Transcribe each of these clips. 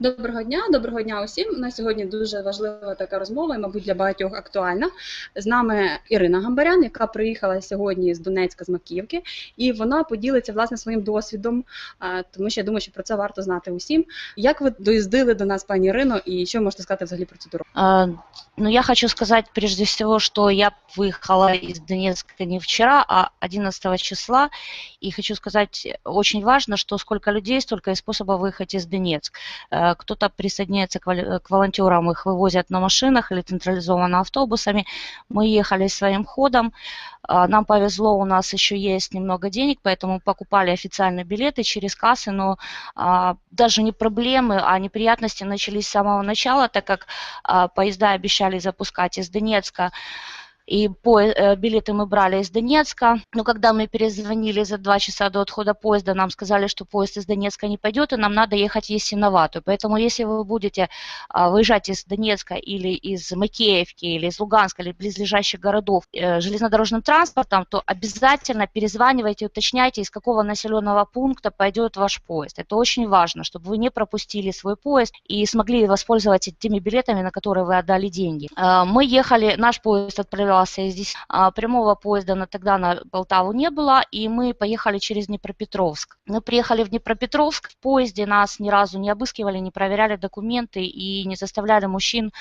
Доброго дня, доброго дня усім. У нас сьогодні дуже важлива така розмова, і, мабуть, для багатьох актуальна. З нами Ірина Гамбарян, яка приїхала сьогодні з Донецька, з Макіївки, і вона поділиться власне своїм досвідом, тому що я думаю, що про це варто знати усім. Як ви доїздили до нас, пані Ірино, і що можете сказати взагалі про цю дорогу? А, Ну, я хочу сказать прежде всего, что я выехала из Донецка не вчера, а 11 числа. И хочу сказать, очень важно, что сколько людей, столько и способов выехать из Донецка. Э, Кто-то присоединяется к вол- к волонтерам, их вывозят на машинах или централизованно автобусами. Мы ехали своим ходом. А, Нам повезло, у нас еще есть немного денег, поэтому покупали официальные билеты через кассы, но а, даже не проблемы, а неприятности начались с самого начала, так как а, поезда обещали запускать из Донецка, и по, э, билеты мы брали из Донецка. Но когда мы перезвонили за два часа до отхода поезда, нам сказали, что поезд из Донецка не пойдет, и нам надо ехать в Ясиноватую. Поэтому если вы будете а, выезжать из Донецка или из Макеевки, или из Луганска, или близлежащих городов э, железнодорожным транспортом, то обязательно перезванивайте, уточняйте, из какого населенного пункта пойдет ваш поезд. Это очень важно, чтобы вы не пропустили свой поезд и смогли воспользоваться теми билетами, на которые вы отдали деньги. А, Мы ехали, наш поезд отправлялся из здесь, а, прямого поезда на тогда на Полтаву не было, и мы поехали через Днепропетровск. Мы приехали в Днепропетровск, в поезде нас ни разу не обыскивали, не проверяли документы и не заставляли мужчин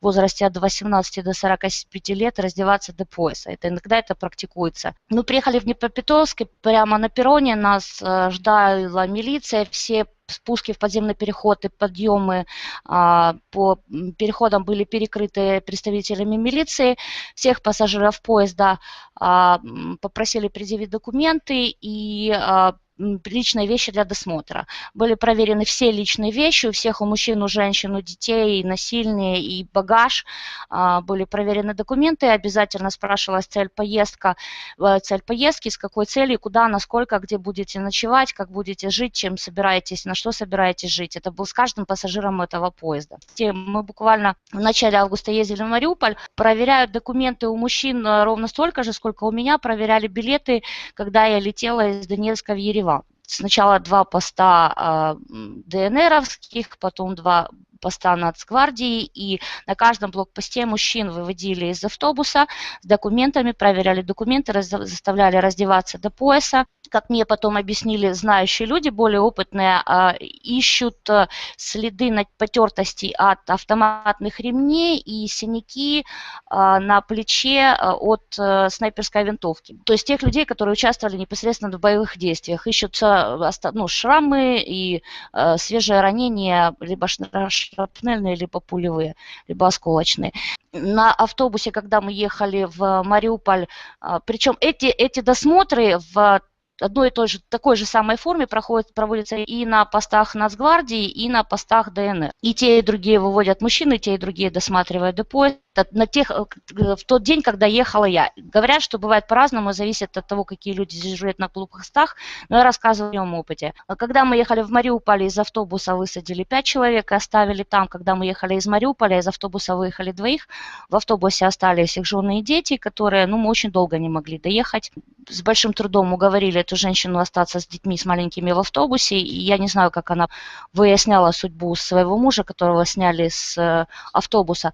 в возрасте от 18 до 45 лет раздеваться до пояса. Это иногда это практикуется. Мы приехали в Днепропетровск, и прямо на перроне нас э, ждала милиция, все спуски в подземный переход и подъемы а, по переходам были перекрыты представителями милиции. Всех пассажиров поезда а, попросили предъявить документы и а, личные вещи для досмотра. Были проверены все личные вещи, у всех, у мужчин, у женщин, у детей, и насильные, и багаж. А, Были проверены документы, обязательно спрашивалась цель поездка, э, цель поездки, с какой целью, куда, насколько, где будете ночевать, как будете жить, чем собираетесь, на что собираетесь жить. Это был с каждым пассажиром этого поезда. Мы буквально в начале августа ездили в Мариуполь, проверяют документы у мужчин э, ровно столько же, сколько у меня, проверяли билеты, когда я летела из Донецка в Ереван. Сначала два поста а, м, ДНРовских, потом два поста Нацгвардии, и на каждом блокпосте мужчин выводили из автобуса с документами, проверяли документы, раз- заставляли раздеваться до пояса. Как мне потом объяснили знающие люди, более опытные, а, ищут а, следы на потертости от автоматных ремней и синяки а, на плече а, от э, снайперской винтовки. То есть тех людей, которые участвовали непосредственно в боевых действиях. Ищутся оста- ну, шрамы и э, свежие ранения, либо шра- шрапнельные, либо пулевые, либо осколочные. На автобусе, когда мы ехали в Мариуполь, а, причем эти, эти досмотры в одной и той же, такой же самой форме проходят, проводятся и на постах Нацгвардии, и на постах ДНР. И те, и другие выводят мужчин, и те, и другие досматривают до поезда. На тех, э, в тот день, когда ехала я. Говорят, что бывает по-разному, зависит от того, какие люди дежурят на блокпостах, но я рассказываю о своем опыте. А Когда мы ехали в Мариуполь, из автобуса высадили пять человек и оставили там. Когда мы ехали из Мариуполя, из автобуса выехали двоих. В автобусе остались их жены и дети, которые, ну, мы очень долго не могли доехать. С большим трудом уговорили эту женщину остаться с детьми, с маленькими в автобусе. И я не знаю, как она выясняла судьбу своего мужа, которого сняли с э, автобуса.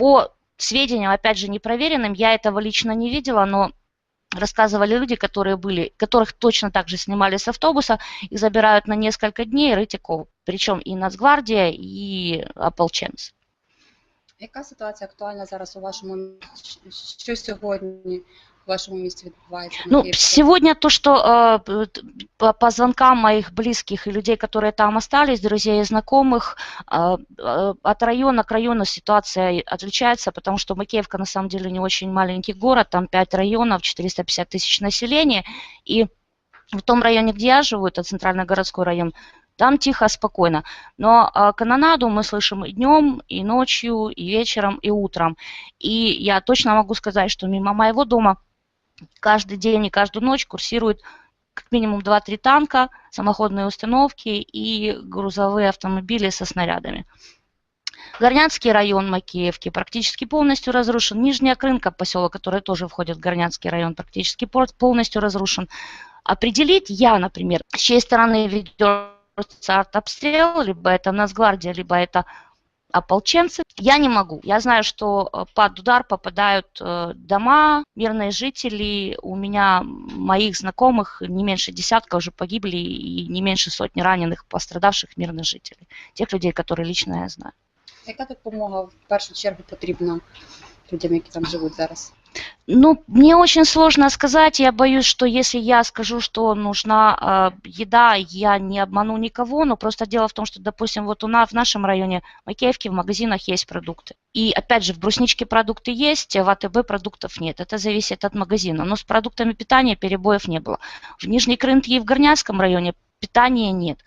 А, По сведениям, опять же, непроверенным, я этого лично не видела, но рассказывали люди, которые были, которых точно так же снимали с автобуса, их забирают на несколько дней рытиков, причем и Нацгвардия, и ополченцы. Яка ситуація актуальна зараз у вашому місті? Що сьогодні в вашому місті відбувається? в Ну, Макіївці? сегодня то, что э, т- по, по звонкам моих близких и людей, которые там остались, друзей и знакомых, э, э, от района к району ситуация и отличается, потому что Макеевка на самом деле не очень маленький город, там 5 районов, 450 тысяч населения, и в том районе, где я живу, это центральный городской район, там тихо, спокойно. Но а, канонаду мы слышим и днем, и ночью, и вечером, и утром. И я точно могу сказать, что мимо моего дома каждый день и каждую ночь курсирует как минимум 2-3 танка, самоходные установки и грузовые автомобили со снарядами. Горнянский район Макеевки практически полностью разрушен. Нижняя Крынка, поселок, который тоже входит в Горнянский район, практически пол- полностью разрушен. Определить я, например, с чьей стороны ведет просто артобстрел, либо это Нацгвардия, либо это ополченцы. Я не могу. Я знаю, что э, под удар попадают э, дома, мирные жители. У меня моих знакомых не меньше десятка уже погибли и не меньше сотни раненых, пострадавших мирных жителей. Тех людей, которые лично я знаю. Яка допомога в першу чергу потрібна людям, які там живуть зараз? Ну, мне очень сложно сказать. Я боюсь, что если я скажу, что нужна э, еда, я не обману никого. Но просто дело в том, что, допустим, вот у нас в нашем районе Макеевке в магазинах есть продукты. И опять же, в Брусничке продукты есть, а в АТБ продуктов нет. Это зависит от магазина. Но с продуктами питания перебоев не было. В Нижней Крынке и в Горняцком районе питания нет.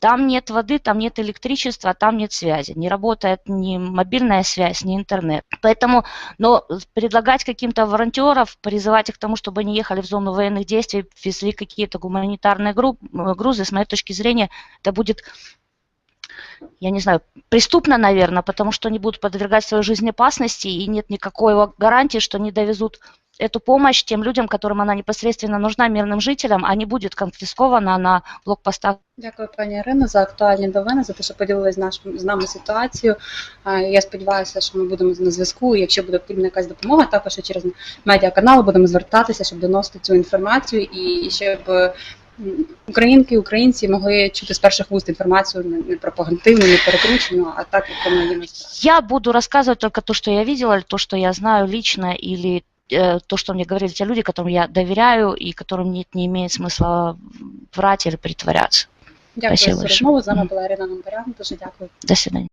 Там нет воды, там нет электричества, там нет связи. Не работает ни мобильная связь, ни интернет. Поэтому, но предлагать каким-то волонтеров, призывать их к тому, чтобы они ехали в зону военных действий, везли какие-то гуманитарные э, грузы, с моей точки зрения, это будет, я не знаю, преступно, наверное, потому что они будут подвергать свою жизнь опасности, и нет никакой гарантии, что они довезут эту помощь тем людям, которым она непосредственно нужна, мирным жителям, а не будет конфискована на блокпостах Дякую, пані Ірино, за актуальні новини, за те, що поділились з, нашим, з нами ситуацією. Е, Я сподіваюся, що ми будемо на зв'язку. і Якщо буде потрібна якась допомога, також і через медіаканал будемо звертатися, щоб доносити цю інформацію і щоб е, м, українки і українці могли чути з перших вуст інформацію не не пропагандивну, не перекручену, а так, як воно є насправді. Я буду рассказывать только то, что я видела, то, что я знаю лично, или э, то, что мне говорили те люди, которым я доверяю и которым нет, не имеет смысла врать или притворяться. Дякую Спасибо за большое. розмову. З вами була Ірина Гамбарян. Дуже дякую. До свидания.